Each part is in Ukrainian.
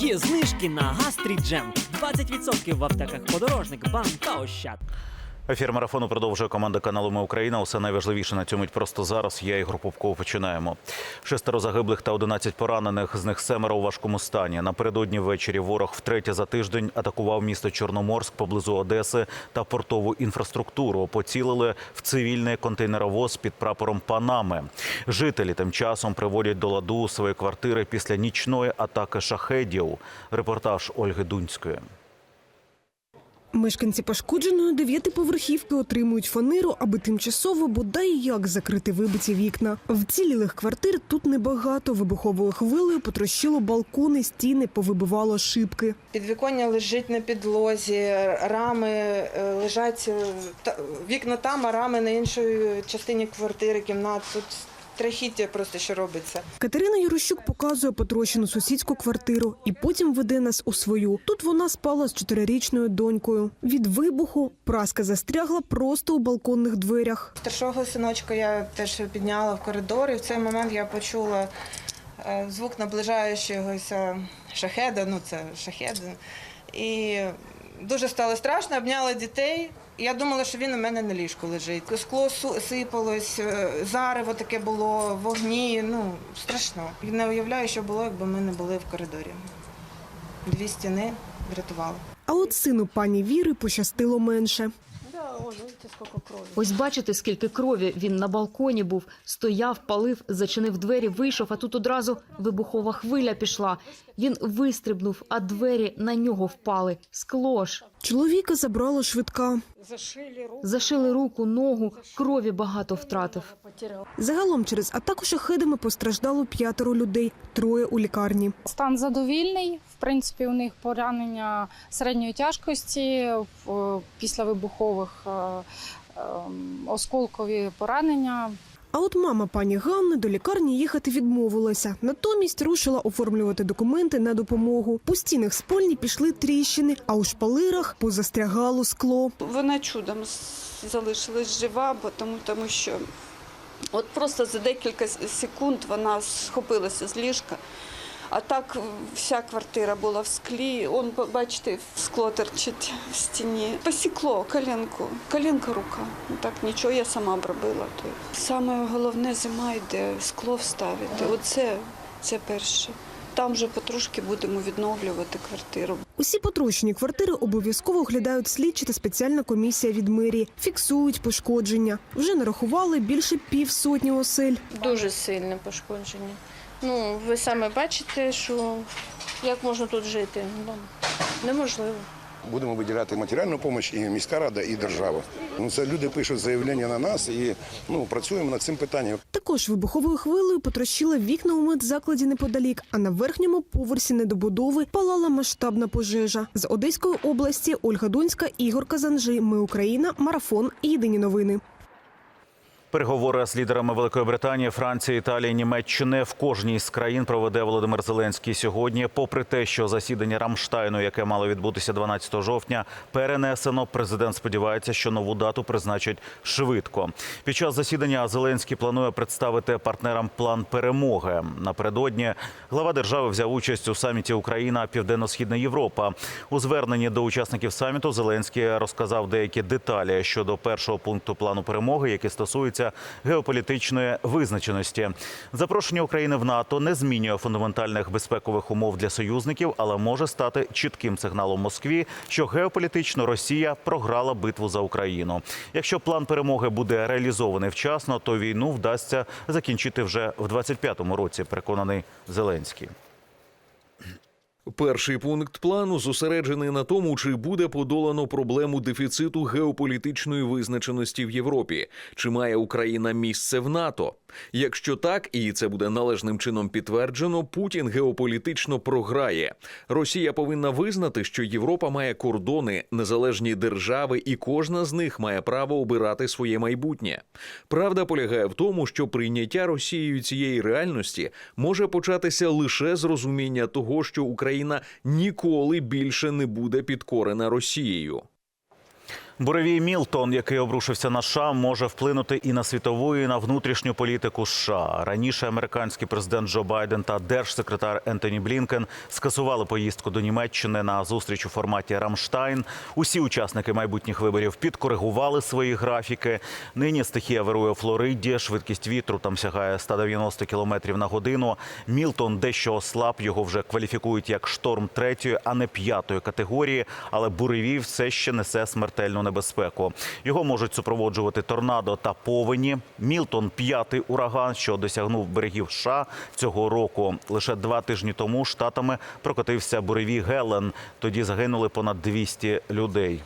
Є знижки на гастріджем. 20% в аптеках подорожник, бам та ощад. Ефір марафону продовжує команда каналу Ми Україна. Усе найважливіше на цьому просто зараз. Я Ігор Попков. Починаємо. Шестеро загиблих та 11 поранених. З них семеро у важкому стані. Напередодні ввечері ворог втретє за тиждень атакував місто Чорноморськ поблизу Одеси та портову інфраструктуру. Поцілили в цивільний контейнеровоз під прапором Панами. Жителі тим часом приводять до ладу свої квартири після нічної атаки шахедів. Репортаж Ольги Дунської. Мешканці пошкодженої дев'ятиповерхівки отримують фанеру, аби тимчасово бодай як закрити вибиті вікна. Вцілілих квартир тут небагато. Вибуховою хвилею потрощило балкони, стіни, повибивало шибки. Підвіконня лежить на підлозі, рами е, лежать, е, вікна там, а рами на іншій частині квартири, кімнат. Тут страхіття просто що робиться. Катерина Юрощук показує потрощену сусідську квартиру і потім веде нас у свою. Тут вона спала з чотирирічною донькою. Від вибуху праска застрягла просто у балконних дверях. Старшого синочка я теж підняла в коридор, і в цей момент я почула е, звук наближаючогося шахеда, ну це шахед. І дуже стало страшно, обняла дітей. Я думала, що він у мене на ліжку лежить. Скло сипалось, е, зарево таке було, вогні. Ну, страшно. Не уявляю, що було, якби ми не були в коридорі. Дві стіни врятували. А от сину пані Віри пощастило менше. Ось бачите, скільки крові він на балконі був, стояв, палив, зачинив двері, вийшов, а тут одразу вибухова хвиля пішла. Він вистрибнув, а двері на нього впали. Скло ж. Чоловіка забрала швидка. Зашили руку, ногу, крові багато втратив. Загалом через атаку шахедами постраждало п'ятеро людей, троє у лікарні. Стан задовільний. В принципі, у них поранення середньої тяжкості в- після вибухових е, ем, осколкові поранення. А от мама пані Ганни до лікарні їхати відмовилася. Натомість рушила оформлювати документи на допомогу. По стінах спальні пішли тріщини, а у шпалирах позастрягало скло. Вона чудом залишилась жива, бо тому, тому що от просто за декілька секунд вона схопилася з ліжка. А так вся квартира була в склі. Он, бачите, скло торчить в стіні. Посікло коленку, коленка рука. Ну, Так нічого я сама б робила. Саме головне зима йде скло вставити. Оце це перше. Там вже потрошки будемо відновлювати квартиру. Усі потрощені квартири обов'язково оглядають слідчі та спеціальна комісія від мерії. Фіксують пошкодження. Вже нарахували більше півсотні осель. Дуже сильне пошкодження. Ну, ви саме бачите, що як можна тут жити? Ну, неможливо. Будемо виділяти матеріальну допомогу і міська рада, і держава. Ну це люди пишуть заявлення на нас і ну працюємо над цим питанням. Також вибуховою хвилею потрощила вікна у медзакладі неподалік, а на верхньому поверсі недобудови палала масштабна пожежа. З Одеської області Ольга Донська, Ігор Казанжи. Ми Україна. Марафон. Єдині новини. Переговори з лідерами Великої Британії, Франції, Італії, Німеччини в кожній з країн проведе Володимир Зеленський сьогодні. Попри те, що засідання Рамштайну, яке мало відбутися 12 жовтня, перенесено. Президент сподівається, що нову дату призначать швидко. Під час засідання Зеленський планує представити партнерам план перемоги. Напередодні глава держави взяв участь у саміті Україна Південно-Східна Європа. У зверненні до учасників саміту Зеленський розказав деякі деталі щодо першого пункту плану перемоги, які стосуються геополітичної визначеності. Запрошення України в НАТО не змінює фундаментальних безпекових умов для союзників, але може стати чітким сигналом Москві, що геополітично Росія програла битву за Україну. Якщо план перемоги буде реалізований вчасно, то війну вдасться закінчити вже в 25-му році. Переконаний Зеленський. Перший пункт плану зосереджений на тому, чи буде подолано проблему дефіциту геополітичної визначеності в Європі, чи має Україна місце в НАТО. Якщо так, і це буде належним чином підтверджено, Путін геополітично програє. Росія повинна визнати, що Європа має кордони, незалежні держави, і кожна з них має право обирати своє майбутнє. Правда полягає в тому, що прийняття Росією цієї реальності може початися лише з розуміння того, що Україна ніколи більше не буде підкорена Росією. Буревій Мілтон, який обрушився на США, може вплинути і на світову, і на внутрішню політику США. Раніше американський президент Джо Байден та держсекретар Ентоні Блінкен скасували поїздку до Німеччини на зустріч у форматі Рамштайн. Усі учасники майбутніх виборів підкоригували свої графіки. Нині стихія вирує у Флориді. Швидкість вітру там сягає 190 км на годину. Мілтон дещо ослаб. Його вже кваліфікують як шторм третьої, а не п'ятої категорії. Але буревій все ще несе смертельну небезпеку. Його можуть супроводжувати торнадо та повені. Мілтон п'ятий ураган, що досягнув берегів США цього року. Лише два тижні тому штатами прокотився буревій Гелен. Тоді загинули понад 200 людей.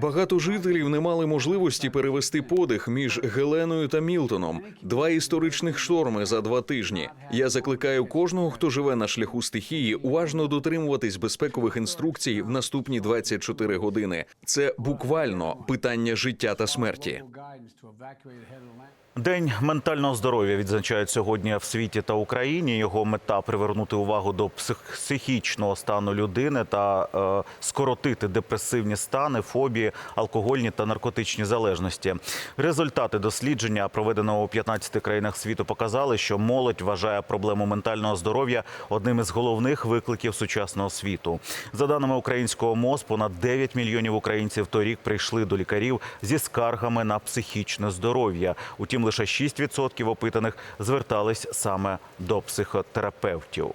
Багато жителів не мали можливості перевести подих між Геленою та Мілтоном. Два історичних шторми за два тижні. Я закликаю кожного, хто живе на шляху стихії, уважно дотримуватись безпекових інструкцій в наступні 24 години. Це буквально питання життя та смерті. День ментального здоров'я відзначають сьогодні в світі та Україні. Його мета привернути увагу до псих- психічного стану людини та е, скоротити депресивні стани, фобії, алкогольні та наркотичні залежності. Результати дослідження, проведеного у 15 країнах світу, показали, що молодь вважає проблему ментального здоров'я одним із головних викликів сучасного світу. За даними українського МОЗ, понад 9 мільйонів українців торік прийшли до лікарів зі скаргами на психічне здоров'я. Утім, лише 6% опитаних звертались саме до психотерапевтів.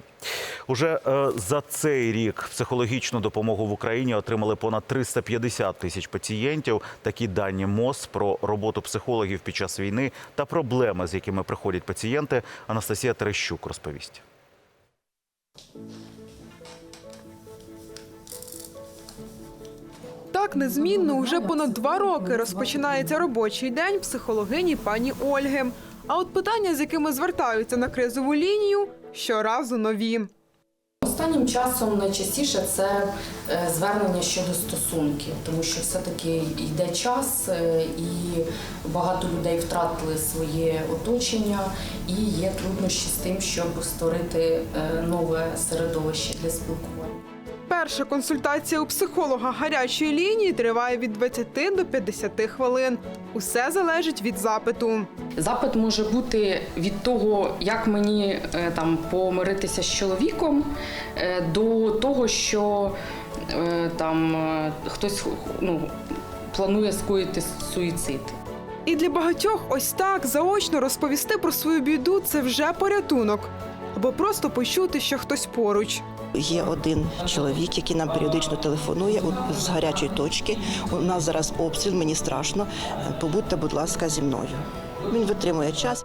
Уже е, за цей рік психологічну допомогу в Україні отримали понад 350 тисяч пацієнтів. Такі дані МОЗ про роботу психологів під час війни та проблеми, з якими приходять пацієнти. Анастасія Терещук розповість. Так незмінно уже понад два роки розпочинається робочий день психологині пані Ольги. А от питання, з якими звертаються на кризову лінію, щоразу нові. Останнім часом найчастіше це е, звернення щодо стосунків, тому що все-таки йде час, е, і багато людей втратили своє оточення, і є труднощі з тим, щоб створити е, нове середовище для спілкування. Перша консультація у психолога гарячої лінії триває від 20 до 50 хвилин. Усе залежить від запиту. Запит може бути від того, як мені е, там помиритися з чоловіком, е, до того, що е, там хтось ну, планує скоїти суїцид. І для багатьох ось так заочно розповісти про свою біду це вже порятунок. Або просто почути, що хтось поруч. Є один чоловік, який нам періодично телефонує з гарячої точки. У нас зараз обстріл, мені страшно. Побудьте, будь ласка, зі мною. Він витримує час.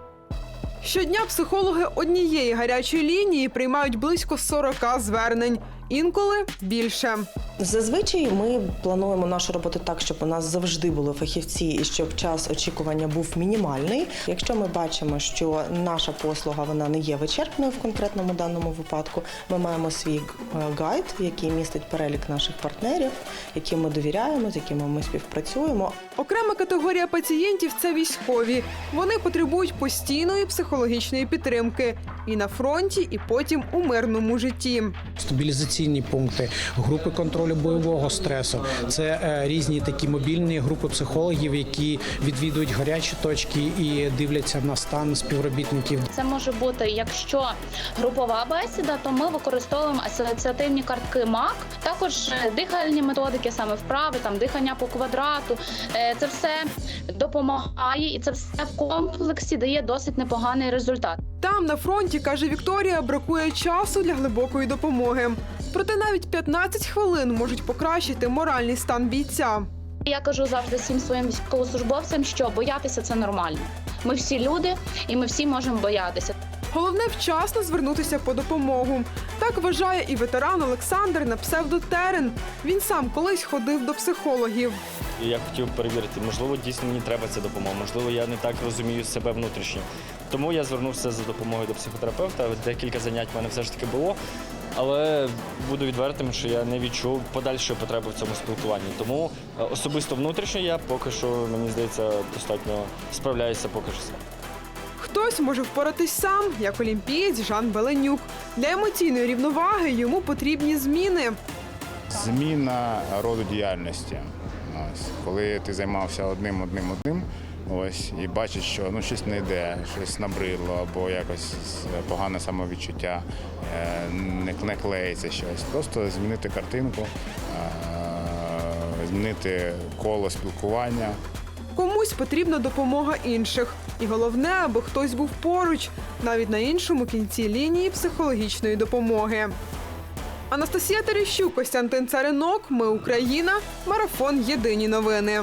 Щодня психологи однієї гарячої лінії приймають близько 40 звернень, інколи більше. Зазвичай ми плануємо нашу роботу так, щоб у нас завжди були фахівці і щоб час очікування був мінімальний. Якщо ми бачимо, що наша послуга вона не є вичерпною в конкретному даному випадку, ми маємо свій е, гайд, який містить перелік наших партнерів, яким ми довіряємо, з якими ми співпрацюємо. Окрема категорія пацієнтів це військові. Вони потребують постійної психологічної підтримки і на фронті, і потім у мирному житті. стабілізаційні пункти, групи контролю бойового стресу. Це е, різні такі мобільні групи психологів, які відвідують гарячі точки і дивляться на стан співробітників. Це може бути, якщо групова бесіда, то ми використовуємо асоціативні картки МАК, також е, дихальні методики, саме вправи, там дихання по квадрату. Е, Це все допомагає, і це все в комплексі дає досить непоганий результат. Там на фронті, каже Вікторія, бракує часу для глибокої допомоги. Проте навіть 15 хвилин можуть покращити моральний стан бійця. Я кажу завжди всім своїм військовослужбовцям, що боятися це нормально. Ми всі люди, і ми всі можемо боятися. Головне вчасно звернутися по допомогу. Так вважає і ветеран Олександр на псевдотерен. Він сам колись ходив до психологів. І Я хотів перевірити, можливо, дійсно мені треба ця допомога, можливо, я не так розумію себе внутрішньо. Тому я звернувся за допомогою до психотерапевта. Декілька занять в мене все ж таки було, але буду відвертим, що я не відчув подальшої потреби в цьому спілкуванні. Тому е, особисто внутрішньо я поки що, мені здається, достатньо справляюся поки що сам. Хтось може впоратись сам, як олімпієць Жан Беленюк. Для емоційної рівноваги йому потрібні зміни. зміна роду діяльності. Ось, коли ти займався одним, одним, одним, ось, і бачиш, що ну, щось не йде, щось набридло, або якось погане самовідчуття, е, не, не клеїться щось. Просто змінити картинку, е, змінити коло спілкування. Комусь потрібна допомога інших. І головне, аби хтось був поруч, навіть на іншому кінці лінії психологічної допомоги. Анастасія Терещук, Костянтин Царинок. Ми Україна. Марафон Єдині новини.